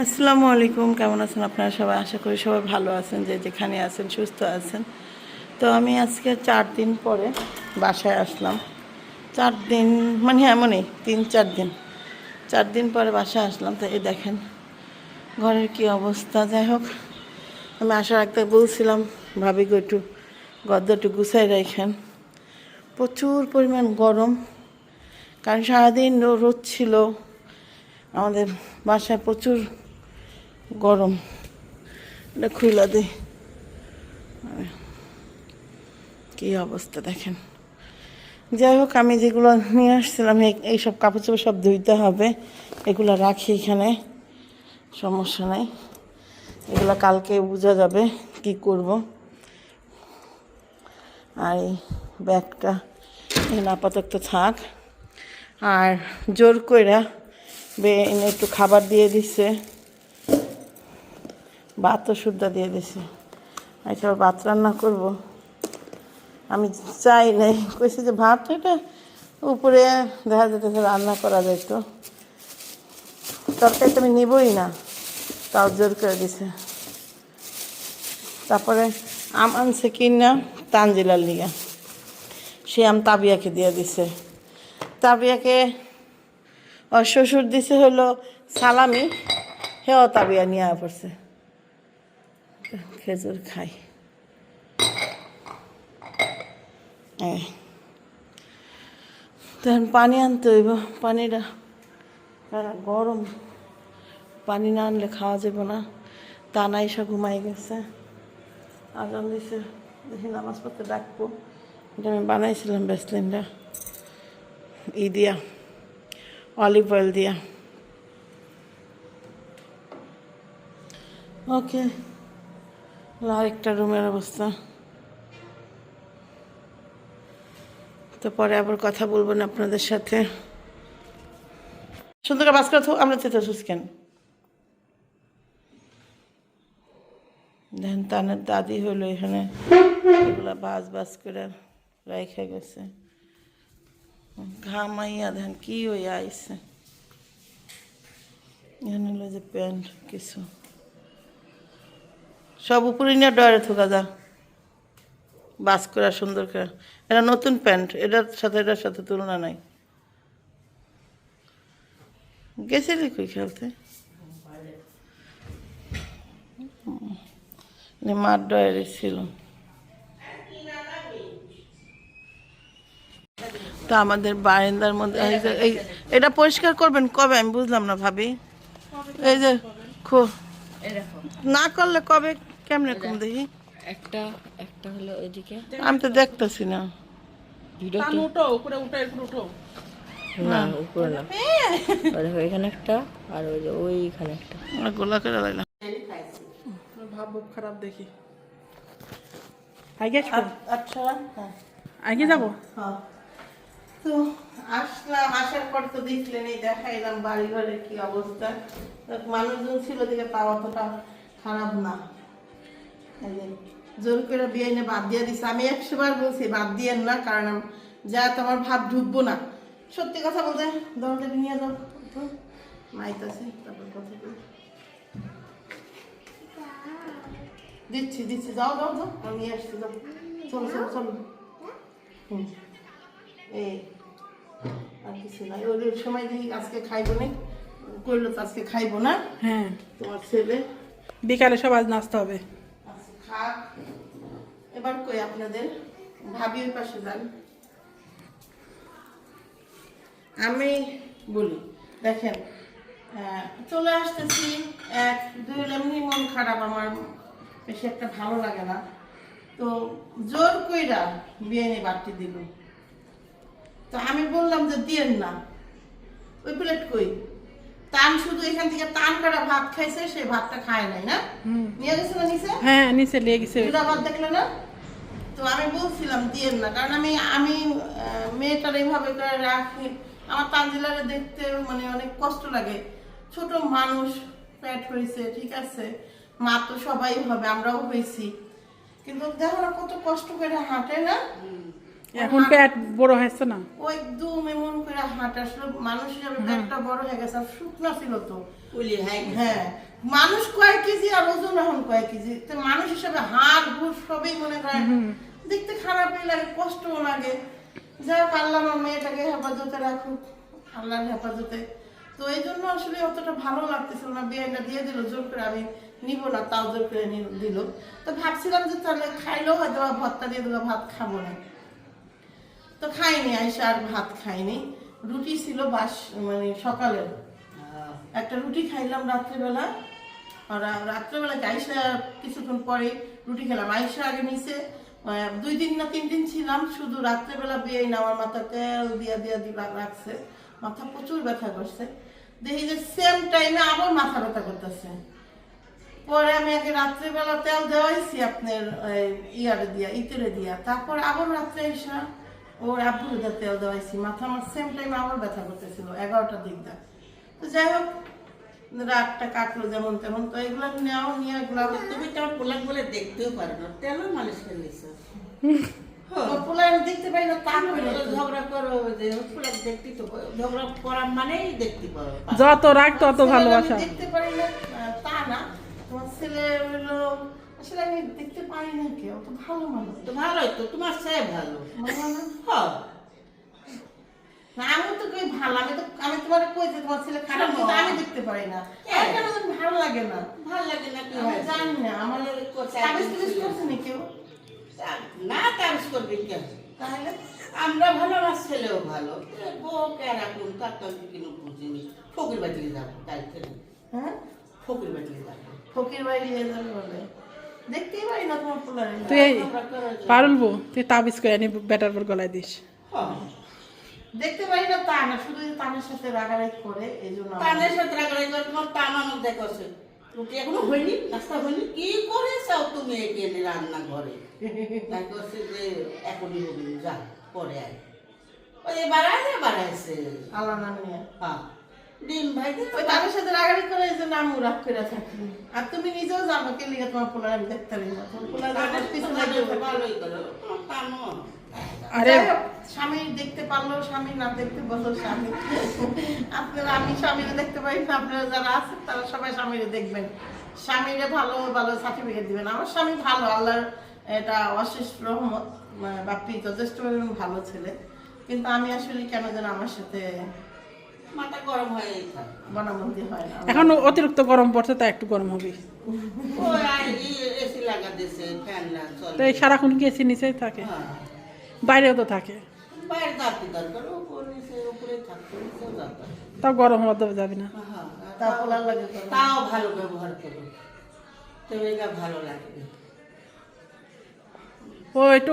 আসসালামু আলাইকুম, কেমন আছেন আপনারা সবাই? আশা করি সবাই ভালো আছেন, যে যেখানে আছেন, সুস্থ আছেন। তো আমি আজকে চার দিন পরে বাসায় আসলাম। চার দিন মানে এমনই, তিন, চার দিন। চার দিন পরে বাসায় আসলাম, তো এই দেখেন, ঘরের কি অবস্থা, যাই হোক। আমি আসার রাখতে বলছিলাম, ভাবি গো একটু গদ্দ একটু গুছাই রাখেন প্রচুর পরিমাণ গরম, কারণ সারাদিন রোদ ছিল। আমাদের বাসায় প্রচুর গরম। এটা খুলে দিই কি অবস্থা দেখেন। যাই হোক, আমি যেগুলো নিয়ে আসছিলাম, এই- এইসব কাপড় চোপড় সব ধুইতে হবে। এগুলো রাখি এখানে, সমস্যা নাই। এগুলো কালকে বোঝা যাবে কি করব। আর এই ব্যাগটা এখানে আপাতত থাক। আর জোর কইরা বে এনে একটু খাবার দিয়ে দিছে। ভাতও শুদ্ধ দিয়ে দিছে। আচ্ছা ভাত রান্না করব। আমি চাই নাই। কইছি যে ভাত এটা উপরে দেখা যেতেছে রান্না করা যেত তরকারি তো আমি নিবই না। তাও জোর করে দিছে। তারপরে আম আনছে কিনা তানজিলার লিগা। সে আম তাবিয়াকে দিয়ে দিছে। তাবিয়াকে শ্বশুর দিছে হলো সালামি। হেও তাবিয়া নিয়ে পড়ছে। খেজুর খাই। তখন পানি আনতে হইব। পানিটা গরম পানি না আনলে খাওয়া যাব না। নাই সব ঘুমাই গেছে। আজান দিছে। দেখি নামাজ পড়তে ডাকবো। এটা আমি বানাইছিলাম বেসলিনটা ই দিয়া। অলিভ অয়েল দিয়া। ওকে। আরেকটা রুমের অবস্থা। তো পরে আবার কথা বলবেন আপনাদের সাথে। সুন্দর করে বাস করে থাক, আমরা চেতে আসুস কেন? দেখেন তানের দাদি হলো এখানে। এগুলা বাস বাস করে রেখে গেছে। ঘামাইয়া দেখেন কি হয়ে আইসে এখানে যে প্যান্ট কিছু। সব উপরে নিয়ে ডয়ারে থোকা যা। বাস করা সুন্দর করে। এটা নতুন প্যান্ট। এটার সাথে এটার সাথে তুলনা নাই। গেছিলি কই খেলতে? মার ডয়ারে ছিল। তো আমাদের বারান্দার মধ্যে এই, এটা পরিষ্কার করবেন কবে? আমি বুঝলাম না ভাবি। এই যে, খো না করলে কবে? কেমনে কম দেখি? একটা একটা হলো ওইদিকে। আমি তো দেখতেছি না। উঠো উপরে উঠো একটু উঠো। না উপরে না। আর দেখো এখানে একটা আর ওই যে ওইখানে একটা। আর গোলা করে লাইলাম ভাব ভাব খারাপ দেখি। আগে আচ্ছা হ্যাঁ। আগে যাব? হ্যাঁ। তো আসলাম আসার পর তো দেখলেন এই দেখাইলাম বাড়ি ঘরের কি অবস্থা। মানুষজন ছিল দিকে তাও অতটা খারাপ না। জোর করে বিয়ে এনে বাদ দিয়ে দিছে। আমি একশো বার বলছি বাদ দিয়েন না কারণ যা তোমার ভাব ঢুকবো না। সত্যি কথা বলতে দরজাটা নিয়ে যাও। তো মাইতাছে তারপর কথা বলি। দিচ্ছি দিচ্ছি। যাও যাও যাও। আমি নিয়ে আসছি যাও। চলো চলো চলো। হুম। এই আর কিছু নাই। ওই সময় দেখি আজকে খাইবো না। করল তো আজকে খাইবো না। হ্যাঁ। তোমার ছেলে। বিকালে সব আজ নাচতে হবে। এবার কই আপনাদের? ভাবি ওই পাশে যান। আমি বলি দেখেন চলে আসতেছি। এক দুই এমনি মন খারাপ আমার বেশি একটা ভালো লাগে না। তো জোর কইরা বিয়ে বাড়তি দিল। তো আমি বললাম যে দিয়েন না। ওই প্লেট কই? টান শুধু এখান থেকে টান করা ভাত খাইছে সে ভাতটা খায় নাই না? নিয়ে গেছে না নিচে? হ্যাঁ নিচে লেগে গেছে। আবার দেখলে না? তো আমি বলছিলাম দিয়েন না। কারণ আমি আমি মেয়েটার এইভাবে করে রাখি। আমার তানজিলারে দেখতে মানে অনেক কষ্ট লাগে। ছোট মানুষ প্যাট হয়েছে ঠিক আছে। মা তো সবাই হবে আমরাও হয়েছি। কিন্তু দেখো না কত কষ্ট করে হাঁটে না? এখন প্যাট বড় হয়েছে না? ও একদম এমন করে হাঁটে। আসলে মানুষ হিসাবে পেটটা বড় হয়ে গেছে আর শুকনা ছিল তো। হ্যাঁ মানুষ কয় কেজি আর ওজন এখন কয় কেজি? তো মানুষ হিসেবে হাড় হুড় সবই মনে করেন দেখতে খারাপই লাগে কষ্টও লাগে। হোক আল্লাহ আমার মেয়েটাকে হেফাজতে রাখুক আল্লাহর হেফাজতে। তো এই জন্য আসলে অতটা ভালো লাগতেছিল না। বিয়েটা দিয়ে দিল জোর করে আমি নিব না তাও জোর করে দিল। তো ভাবছিলাম যে তাহলে খাইলেও হয়তো ভর্তা দিয়ে দিল ভাত খাব না। তো খাইনি আইসা আর ভাত খাইনি। রুটি ছিল বাস মানে সকালের। একটা রুটি খাইলাম রাত্রেবেলা। আর রাত্রেবেলা আইসা কিছুক্ষণ পরে রুটি খেলাম। আইসা আগে নিচে দুই দিন না তিন দিন ছিলাম শুধু রাত্রেবেলা বিয়ে না আমার মাথা তেল দিয়া দিয়া দিলা রাখছে। মাথা প্রচুর ব্যথা করছে। দেখি যে সেম টাইমে আবার মাথা ব্যথা করতেছে। পরে আমি আগে রাত্রেবেলা তেল দেওয়াইছি আপনার ইয়ারে দিয়া ইতেরে দিয়া। তারপর আবার রাত্রে এসা ওর আব্বুর দেওয়াইছি মাথা আমার সেম টাইমে আবার ব্যথা করতেছিল এগারোটার দিক দা তো যাই হোক রাতটা কাটলো যেমন তেমন তো এগুলো নেওয়া নিয়ে এগুলো তুমি তো পোলাক বলে দেখতেও পারো না। তেলও মালিশ করে দেখতে পাই না তা ঝগড়া করো যে পোলাক দেখতে তো ঝগড়া করা মানেই দেখতে পারো যত রাগ তত ভালোবাসা। দেখতে পারি না তা না। তোমার ছেলে হলো আসলে আমি দেখতে পারি না কেউ তো ভালো মানুষ। তো ভালোই তো তোমার সে ভালো। ভালো না হ্যাঁ না, আমি তো কই ভালো আমি তো আমি তোমার কই যে তোমার ছেলে খারাপ কিন্তু আমি দেখতে পারি না। কেন? আমার ভালো লাগে না। ভালো লাগে না কি আমি জানি না আমার আমাদের কোথায় সাবিস একদিন টাবিস ছিল। করছে না কেউ না তাবিজ করবি কেন তাহলে? আমরা ভালো আমার ছেলেও ভালো। বউ কেরাকুম তার তো আমি বুঝিনি ফকির বাটিয়ে যাব থেকে হ্যাঁ? ফকির বাটিয়ে যাব। ফকির বাড়ি নিয়ে যাবে বলে? দেখতেই পারি না তোমার পোলারে। তুই পারুলবো তুই তাবিজ করে আনি বেটার পর গলায় দিস। হ্যাঁ। দেখতে পারি না তা না শুধু তানের সাথে রাগারাগি করে এই জন্য তানের সাথে রাগারাগি করে তোমার টান আমার দেখছে। রুটি এখনও হয়নি? নাস্তা হয়নি? কি করেছাও তুমি এখানে রান্না ঘরে তাই করছে যে এখনই হবে যা পরে আয়। ওই বাড়াইছে বাড়াইছে আল্লাহ নাম। নিয়ে হ্যাঁ। ডিম ভাই ওই তাদের সাথে রাগারাগি করে এই জন্য আমি রাগ করে থাকি। আর তুমি নিজেও জানো কে লিগে তোমার পোলার আমি দেখতে পারি না। তোমার পোলার পিছনে ভালোই করো আরে স্বামী দেখতে পারল স্বামী না দেখতে বলো স্বামী। আপনারা আমি স্বামীরে দেখতে পারি না আপনারা যারা আছেন তারা সবাই স্বামীরে দেখবেন। স্বামীরে ভালো ভালো সার্টিফিকেট দিবেন। আমার স্বামী ভালো আল্লাহর এটা অশেষ রহমত মানে বাপ্পি যথেষ্ট পরিমাণ ভালো ছেলে। কিন্তু আমি আসলে কেন যেন আমার সাথে এখন অতিরিক্ত গরম পড়ছে তা একটু গরম হবে। তো এই সারাক্ষণ কি এসি নিচেই থাকে? হ্যাঁ। বাইরেও তো থাকে। তাও গরম হওয়া দেওয়া যাবে না। হ্যাঁ তা পোলার লাগে তো। তাও ভালো ব্যবহার করো। ভালো লাগবে। ও একটু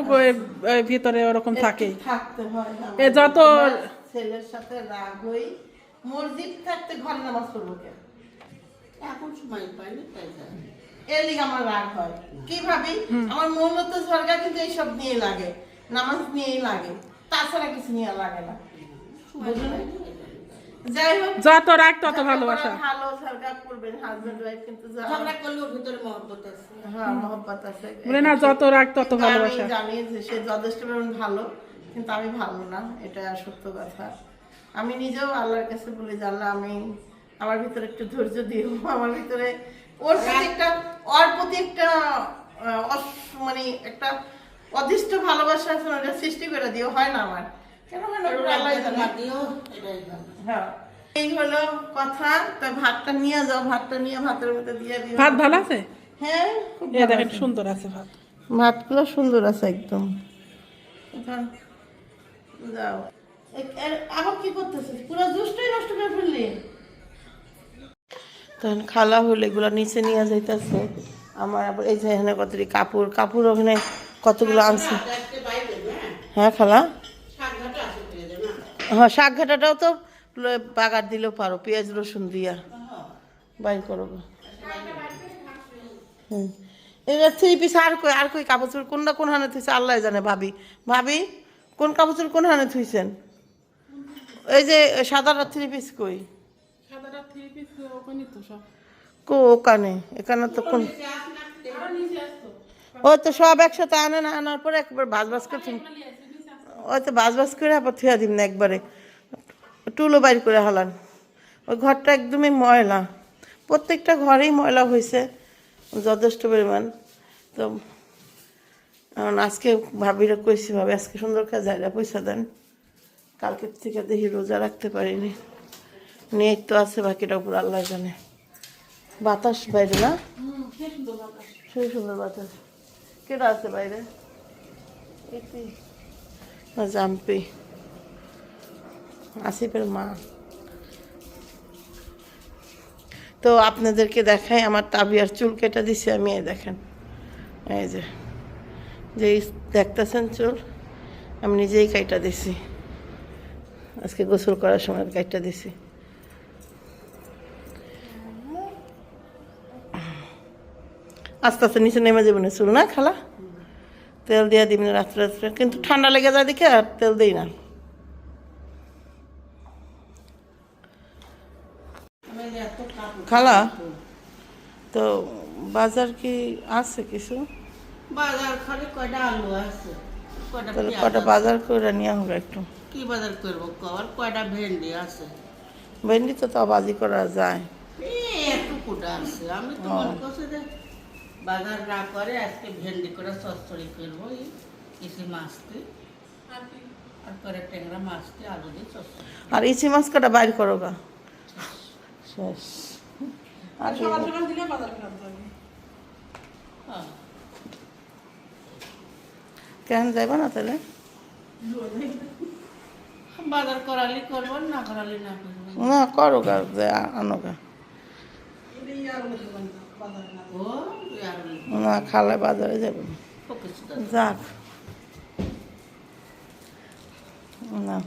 ভিতরে ওরকম থাকতে হয়। এ যত ছেলের সাথে রাগ হই। মসজিদ থাকতে ঘর নামাজ পড়ব কেন? এখন সময় পাইনি তাই যাই এর লিগে আমার রাগ হয়। কি ভাবি? আমার মূলত ঝরগা কিন্তু এইসব নিয়ে লাগে নামাজ নিয়েই লাগে। তাছাড়া কিছু নিয়ে লাগে না। বুঝলেন? যাই হোক যত রাগ তত ভালোবাসা করা ভালো ঝরগা করবেন হাজবেন্ড ওয়াইফ কিন্তু ঝগড়া করলে ওর ভিতরে মহব্বত আছে। হ্যাঁ মহব্বত আছে। বলে না যত রাগ তত কিন্তু আমি জানি যে সে যথেষ্ট পরিমাণ ভালো কিন্তু আমি ভালো না এটা সত্য কথা। আমি নিজেও আল্লাহর কাছে বলি যে আল্লাহ আমি আমার ভিতরে একটু ধৈর্য দিও। আমার ভিতরে ওর প্রতি একটা ওর প্রতি একটা অস- মানে একটা অদৃষ্ট ভালোবাসা আছে ওটা সৃষ্টি করে দিও হয় না আমার। কেন হয় না? ভালো হ্যাঁ। এই হলো কথা তা ভাতটা নিয়ে যাও ভাতটা নিয়ে ভাতের মধ্যে দিয়ে দিও। ভাত ভালো আছে? হ্যাঁ খুব ভালো দেখেন। সুন্দর আছে ভাত। ভাতগুলো সুন্দর আছে একদম। যাও। এ- কি করতেছিস? পুরো জুসটাই নষ্ট করে ফেললি। তখন খালা হলে এগুলো নিচে নিয়ে যাইতেছে। আমার আবার এই যে এখানে কতটি কাপড় কাপড় ওখানে কতগুলো আনছে। হ্যাঁ খালা? হ্যাঁ শাক ঘাটাটাও তো বাগার দিলেও পারো পেঁয়াজ রসুন দিয়া। বাইর করব হুম। এবার থ্রি পিস আর কই আর কই কাপড় কোনটা কোন হানে থুইছে? আল্লাহ জানে ভাবি। ভাবি কোন কাপড় কোন হানে থুইছেন? এই যে সাদাটা থ্রি পিস কই? কো ওখানে এখানে তো কোন ও তো সব একসাথে আনে না আনার পরে একবার ভাজ ভাজ করে ওই তো ভাজ ভাজ করে আবার থুয়া দিম না একবারে। টুলো বাইর করে হালান। ওই ঘরটা একদমই ময়লা। প্রত্যেকটা ঘরেই ময়লা হয়েছে যথেষ্ট পরিমাণ। তো আজকে ভাবিরা কইছি ভাবে আজকে সুন্দর কাজ জায়গা পয়সা দেন। কালকের থেকে দেখি রোজা রাখতে পারিনি। নিয়ে তো আছে, বাকিটা উপর আল্লাহ জানে। বাতাস বাইরে না? সুন্দর বাতাস। কেটা আছে বাইরে? জাম্পি। আসিফের মা। তো আপনাদেরকে দেখাই, আমার তাবিয়ার চুল কেটে দিছি আমি, এই দেখেন। এই যে যে দেখতেছেন চুল, আমি নিজেই কাইটা দিছি। আজকে গোসল করার সময় কাইটা দিছি। আস্তে আস্তে নিচে নেমে যাবে না চুল না খালা। তেল দিয়ে দিবি না রাত্রে রাত্রে কিন্তু ঠান্ডা লেগে যায় দেখে আর তেল দিই না। খালা তো বাজার কি আছে কিছু? বাজার কয়টা বাজার করে নিয়ে হবে একটু। কি বাজার করব কর? কয়টা ভেন্ডি আছে? ভেন্ডি তো তাও বাজি করা যায়। এই একটু কুটা আছে। আমি তো মনে করছি যে বাজার না করে আজকে ভেন্ডি করে চচ্চড়ি করব এই কিছু মাছ দিয়ে আর করে ট্যাংরা মাছ দিয়ে আলু দিয়ে চচ্চড়ি। আর ইচি মাছ কটা বাইর করো গা। শেষ। আর সকাল সকাল দিলে বাজার খারাপ যাবে। হ্যাঁ। কেন যাইবা না তাহলে? বাজার করালি না করালি না করব? না করো গা যে আনো গা না। খালে বাজারে যাবে। যাক। না।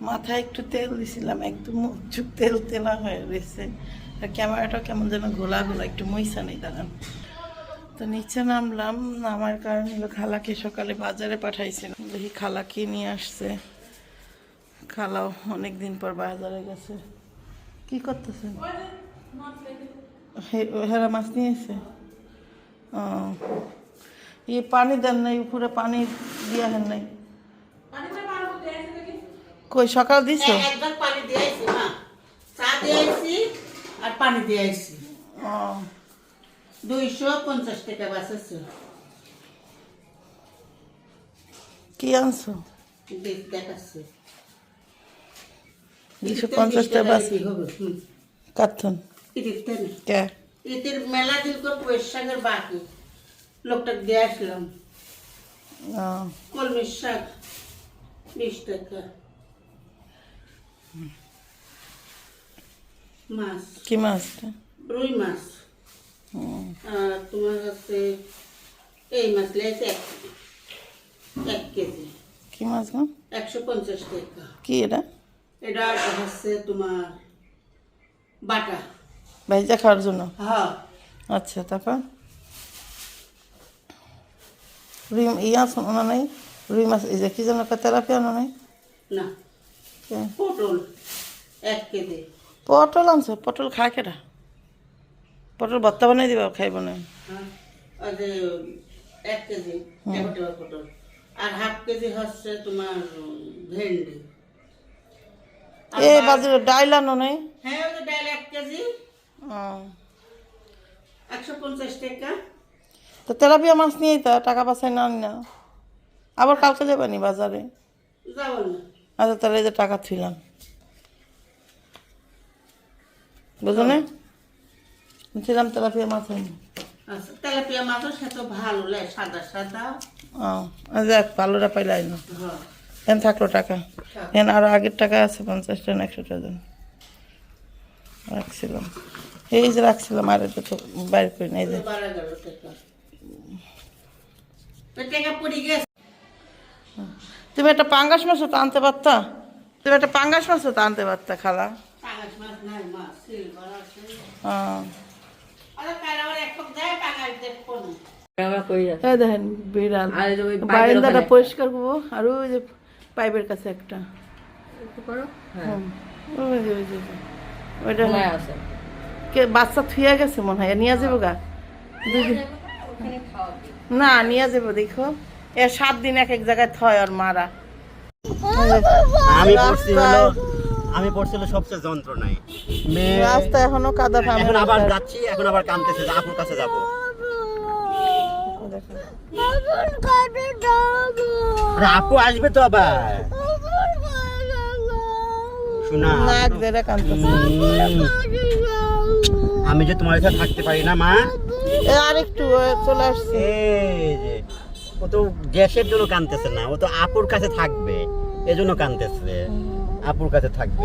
মাথায় একটু তেল দিছিলাম একদম মুখ তেল তেলা হয়ে রয়েছে আর ক্যামেরাটা কেমন যেন ঘোলা ঘোলা একটু মইসা নেই দাঁড়ান। তো নিচে নামলাম নামার কারণ হলো খালাকে সকালে বাজারে পাঠাইছিলাম দেখি খালা কি নিয়ে আসছে। খালাও অনেক দিন পর বাজারে গেছে। কি করতেছে? হে- হেরা মাছ নিয়ে এসে ও। ই পানি দেন নাই উপরে পানি দিয়া হেন নাই। কই সকাল দিছো? হ্যাঁ, একবার পানি দিয়েছি মা। চা দিয়েছি আর পানি দিয়েছি ও। দুইশো পঞ্চাশ টাকা বাঁচাচ্ছে কি আনছো? দেখ- দেখাচ্ছে। দুশো পঞ্চাশ টাকা কি হবে? কে? ইতির মেলা দিন করে পয়সা শাকের বাকি। লোকটাকে দিয়ে আসলাম। কলমির শাক বিশ টাকা। মাছ। কি মাছটা রুই মাছ। আর তোমার কাছে এই মাছ লেগেছে এক কেজি। কি মাছ গো? একশো পঞ্চাশ টাকা। কি এটা? এটা হচ্ছে তোমার বাটা। ভেজা খাওয়ার জন্য? হ্যাঁ। আচ্ছা তারপর? রুই ইয়ে আছে না নাই? রুই মাছ এই যে কি যেন তেলাপিয়া আনো নাই? না। পটল। এক কেজি। পটল আনছো? পটল খায় কেটা পটল ভর্তা বানাই দিবা খাইব না। হ্যাঁ আর যে এক কেজি পটল। আর হাফ কেজি হচ্ছে তোমার ভেন্ডি। এ বা- বাজারে ডাইল আনো নাই? হ্যাঁ ওই যে এক কেজি। একশো পঞ্চাশ টাকা। তো তেলাপিয়া মাছ নিয়েই তা টাকা পাচাই না না। আবার কালকে যাবে নি বাজারে? যাব না। আচ্ছা তাহলে এই যে টাকা থুইলাম। বুঝো না ছিলাম তেলাপিয়া মাছ হয়নি। আচ্ছা তেলাপিয়া মাছও সে তো ভালো লাগে সাদা সাদা। ও যাক ভালোটা পাইলাই না। হ্যাঁ। এন থাকল টাকা। এন আরও আগের টাকা আছে পঞ্চাশ টাকা একশো টাকা রাখছিলাম। এই যে রাখছিলাম আর এটা তো বাইর করি না এই যে। তুমি একটা পাঙ্গাস মাছও তো আনতে পারতা? তুমি একটা পাঙ্গাস মাছও তো আনতে পারতা খালা? হ্যাঁ দেখেন বিড়াল। আর এই যে ওই পাইপের বারান্দাটা পরিষ্কার করব আর ওই যে পাইপের কাছে একটা। একটু করো। হ্যাঁ। হুম, ওই যে ওই যে ওইটা কে বাচ্চা থুয়ে গেছে মনে হয় নিয়ে যাব গা? দুদিন ওখানে খাওয়া না নিয়ে যাব দেখো। এ সাত দিন এক এক জায়গায় থয় আর মারা। আমি পড়ছি হলো রাস্তায়- আমি পড়ছি হলো সবচেয়ে যন্ত্রণায়। মেয়ে রাস্তা এখনও কাদা থামে এখন আবার যাচ্ছি এখন আবার কামতেছে যে আপুর কাছে যাব। আপু আসবে তো আবার। শোনা নাক ধরে কাঁদতেছে আমি যে তোমার সাথে থাকতে পারি না মা। এ আরেকটু চলে আসছে। ও তো গ্যাসের জন্য কানতেছে না ও তো আপুর কাছে থাকবে এজন্য কানতেছে আপুর কাছে থাকবে।